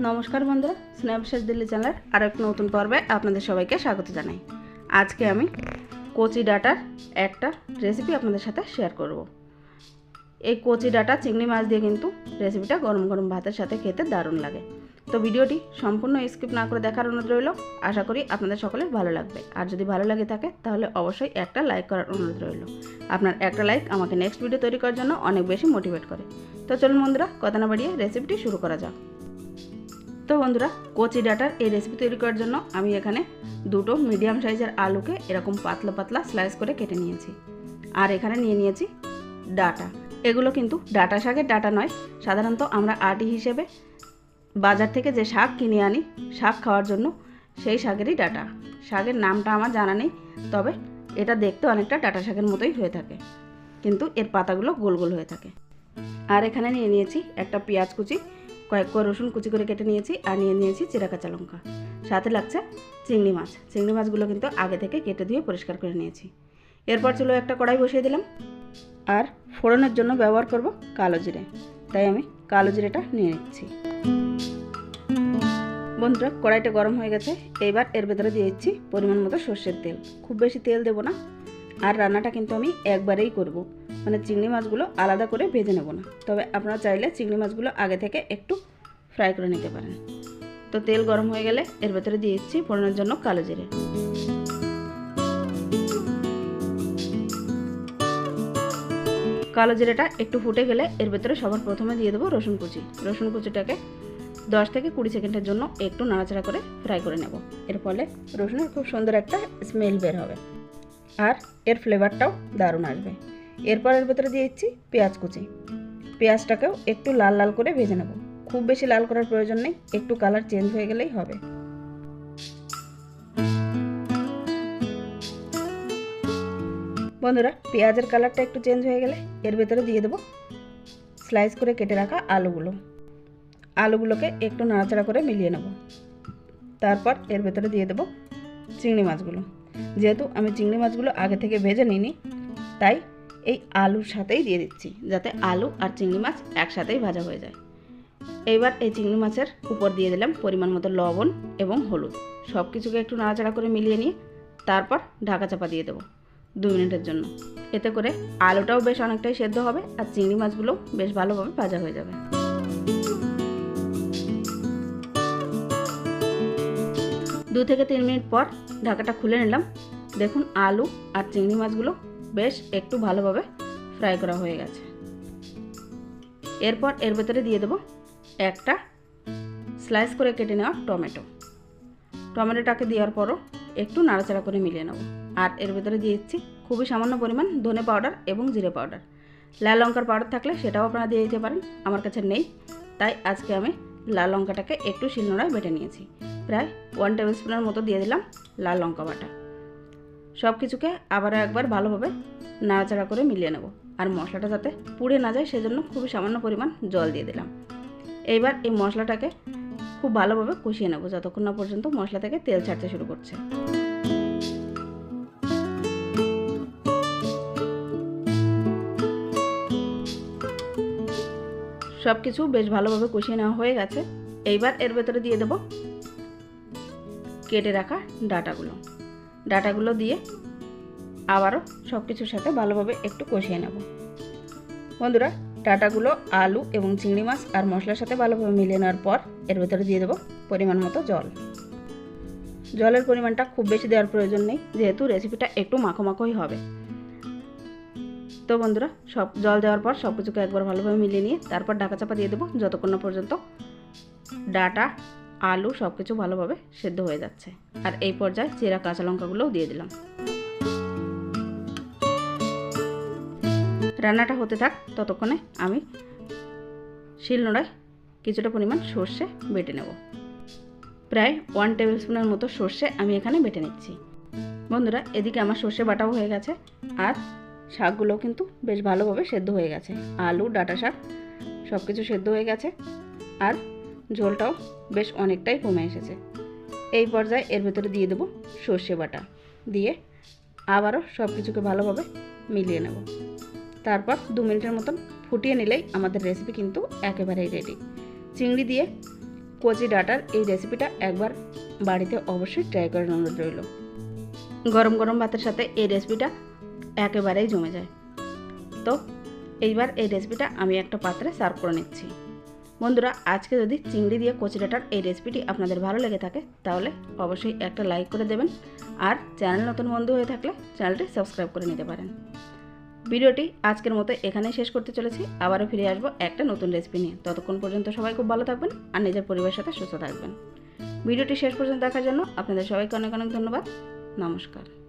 নমস্কার বন্ধুরা স্ন্যাপশেষ দিল্লি চ্যানেলের আরও এক নতুন পর্বে আপনাদের সবাইকে স্বাগত জানাই। আজকে আমি কচি ডাটার একটা রেসিপি আপনাদের সাথে শেয়ার করব। এই কচি ডাটা, চিংড়ি মাছ দিয়ে কিন্তু রেসিপিটা গরম গরম ভাতের সাথে খেতে দারুণ লাগে। তো ভিডিওটি সম্পূর্ণ স্কিপ না করে দেখার অনুরোধ রইল। আশা করি আপনাদের সকলের ভালো লাগবে। আর যদি ভালো লাগে থাকে, তাহলে অবশ্যই একটা লাইক করার অনুরোধ রইল। আপনার একটা লাইক আমাকে নেক্সট ভিডিও তৈরি করার জন্য অনেক বেশি মোটিভেট করে। তো চলুন বন্ধুরা, কথা না বাড়িয়ে রেসিপিটি শুরু করা যাক। তো বন্ধুরা, কচি ডাটার এই রেসিপি তৈরি করার জন্য আমি এখানে দুটো মিডিয়াম সাইজের আলুকে এরকম পাতলা পাতলা স্লাইস করে কেটে নিয়েছি। আর এখানে নিয়ে নিয়েছি ডাটা। এগুলো কিন্তু ডাটা শাকের ডাটা নয়, সাধারণত আমরা আটি হিসেবে বাজার থেকে যে শাক কিনে আনি, শাক খাওয়ার জন্য সেই শাকেরই ডাটা। শাকের নামটা আমার জানা নেই, তবে এটা দেখতে অনেকটা ডাটা শাকের মতোই হয়ে থাকে। কিন্তু এর পাতাগুলো গোল গোল হয়ে থাকে। আর এখানে নিয়ে নিয়েছি একটা পেঁয়াজ কুচি কয়েক কোয়া রসুন কুচি করে কেটে নিয়েছি আর নিয়ে নিয়েছি চিরা কাঁচা লঙ্কা। সাথে লাগছে চিংড়ি মাছ। চিংড়ি মাছগুলো কিন্তু আগে থেকে কেটে ধুয়ে পরিষ্কার করে নিয়েছি। এরপর ছিল একটা কড়াই বসিয়ে দিলাম। আর ফোড়নের জন্য ব্যবহার করব কালো জিরে। তাই আমি কালো জিরেটা নিয়ে নিচ্ছি। বন্ধুরা, কড়াইটা গরম হয়ে গেছে। এইবার এর ভেতরে দিয়ে দিচ্ছি পরিমাণ মতো সর্ষের তেল। খুব বেশি তেল দেবো না। আর রান্নাটা কিন্তু আমি একবারেই করব। মানে চিংড়ি মাছগুলো আলাদা করে ভেজে নেব না। তবে আপনারা চাইলে চিংড়ি মাছগুলো আগে থেকে একটু ফ্রাই করে নিতে পারেন। তো তেল গরম হয়ে গেলে এর ভেতরে দিয়ে দিচ্ছি ফোড়নের জন্য কালো জিরে। কালো জিরেটা একটু ফুটে গেলে এর ভেতরে সবার প্রথমে দিয়ে দেবো রসুন কুচি। রসুন কুচিটাকে দশ থেকে কুড়ি সেকেন্ডের জন্য একটু নাড়াচাড়া করে ফ্রাই করে নেব। এর ফলে রসুনের খুব সুন্দর একটা স্মেল বের হবে। আর এর ফ্লেভারটাও দারুণ আসবে। এরপর এর ভেতরে দিয়ে দিচ্ছি পেঁয়াজ কুচি। পেঁয়াজটাকেও একটু লাল লাল করে ভেজে নেব। খুব বেশি লাল করার প্রয়োজন নেই, একটু কালার চেঞ্জ হয়ে গেলেই হবে। বন্ধুরা, পেঁয়াজের কালারটা একটু চেঞ্জ হয়ে গেলে এর ভেতরে দিয়ে দেবো স্লাইস করে কেটে রাখা আলুগুলো। আলুগুলোকে একটু নাড়াচাড়া করে মিলিয়ে নেব। তারপর এর ভেতরে দিয়ে দেবো চিংড়ি মাছগুলো। যেহেতু আমি চিংড়ি মাছগুলো আগে থেকে ভেজে নিইনি, তাই এই আলুর সাথেই দিয়ে দিচ্ছি, যাতে আলু আর চিংড়ি মাছ একসাথেই ভাজা হয়ে যায়। এইবার এই চিংড়ি মাছের উপর দিয়ে দিলাম পরিমাণ মতো লবণ এবং হলুদ। সব কিছুকে একটু নাড়াচাড়া করে মিলিয়ে নিয়ে তারপর ঢাকা চাপা দিয়ে দেবো দু মিনিটের জন্য। এতে করে আলুটাও বেশ অনেকটাই সেদ্ধ হবে আর চিংড়ি মাছগুলোও বেশ ভালোভাবে ভাজা হয়ে যাবে। দু থেকে তিন মিনিট পর ঢাকাটা খুলে নিলাম। দেখুন আলু আর চিংড়ি মাছগুলো বেশ একটু ভালোভাবে ফ্রাই করা হয়ে গেছে। এরপর এর ভেতরে দিয়ে দেবো একটা স্লাইস করে কেটে নেওয়া টমেটো। টমেটোটাকে দেওয়ার পরও একটু নাড়াচাড়া করে মিলিয়ে নেব। আর এর ভেতরে দিয়ে দিচ্ছি খুবই সামান্য পরিমাণ ধনে পাউডার এবং জিরে পাউডার। লাল লঙ্কার পাউডার থাকলে সেটাও আপনারা দিয়ে দিতে পারেন, আমার কাছে নেই। তাই আজকে আমি লাল লঙ্কাটাকে একটু শিলনোড়ায় বেটে নিয়েছি। প্রায় ওয়ান টেবিল স্পুনের মতো দিয়ে দিলাম লাল লঙ্কা বাটা। সব কিছুকে আবারও একবার ভালোভাবে নাড়াচাড়া করে মিলিয়ে নেব। আর মশলাটা যাতে পুড়ে না যায় সেজন্য খুবই সামান্য পরিমাণ জল দিয়ে দিলাম। এইবার এই মশলাটাকে খুব ভালোভাবে কষিয়ে নেব যতক্ষণ না পর্যন্ত মশলা থেকে তেল ছাড়তে শুরু করছে। সব কিছু বেশ ভালোভাবে কষিয়ে নেওয়া হয়ে গেছে। এইবার এর ভেতরে দিয়ে দেব কেটে রাখা ডাটাগুলো। ডাটাগুলো দিয়ে আবারও সব কিছুর সাথে ভালোভাবে একটু কষিয়ে নেব। বন্ধুরা, ডাটাগুলো আলু এবং চিংড়ি মাছ আর মশলার সাথে ভালোভাবে মিলিয়ে নেওয়ার পর এর ভেতরে দিয়ে দেবো পরিমাণ মতো জল। জলের পরিমাণটা খুব বেশি দেওয়ার প্রয়োজন নেই, যেহেতু রেসিপিটা একটু মাখো মাখোই হবে। তো বন্ধুরা, সব জল দেওয়ার পর সব কিছুকে একবার ভালোভাবে মিলিয়ে নিয়ে তারপর ঢাকা চাপা দিয়ে দেবো যতক্ষণ না পর্যন্ত ডাটা আলু সব কিছু ভালোভাবে সেদ্ধ হয়ে যাচ্ছে। আর এই পর্যায়ে চেরা কাঁচা লঙ্কাগুলোও দিয়ে দিলাম। রান্নাটা হতে থাক, ততক্ষণে আমি শিলনোড়ায় কিছুটা পরিমাণ সর্ষে বেটে নেব। প্রায় ওয়ান টেবিল স্পুনের মতো সর্ষে আমি এখানে বেটে নিচ্ছি। বন্ধুরা, এদিকে আমার সর্ষে বাটাও হয়ে গেছে, আর শাকগুলো কিন্তু বেশ ভালোভাবে সেদ্ধ হয়ে গেছে। আলু, ডাটা শাক সব কিছু সেদ্ধ হয়ে গেছে, আর ঝোলটাও বেশ অনেকটাই কমে এসেছে। এই পর্যায়ে এর ভেতরে দিয়ে দেবো সর্ষে বাটা। দিয়ে আবারও সব কিছুকে ভালোভাবে মিলিয়ে নেব। তারপর দু মিনিটের মতন ফুটিয়ে নিলেই আমাদের রেসিপি কিন্তু একেবারেই রেডি চিংড়ি দিয়ে কচি ডাটার এই রেসিপিটা একবার বাড়িতে অবশ্যই ট্রাই করার অনুরোধ রইল। গরম গরম ভাতের সাথে এই রেসিপিটা একেবারেই জমে যায়। তো এইবার এই রেসিপিটা আমি একটা পাত্রে সার্ভ করে নিচ্ছি। বন্ধুরা, আজকে যদি চিংড়ি দিয়ে কচি ডাটার এই রেসিপিটি আপনাদের ভালো লেগে থাকে, তাহলে অবশ্যই একটা লাইক করে দেবেন। আর চ্যানেল নতুন বন্ধু হয়ে থাকলে চ্যানেলটি সাবস্ক্রাইব করে নিতে পারেন। ভিডিওটি আজকের মতো এখানেই শেষ করতে চলেছি। আবারও ফিরে আসব একটা নতুন রেসিপি নিয়ে। ততক্ষণ পর্যন্ত সবাই খুব ভালো থাকবেন আর নিজের পরিবারের সাথে সুস্থ থাকবেন। ভিডিওটি শেষ পর্যন্ত দেখার জন্য আপনাদের সবাইকে অনেক অনেক ধন্যবাদ। নমস্কার।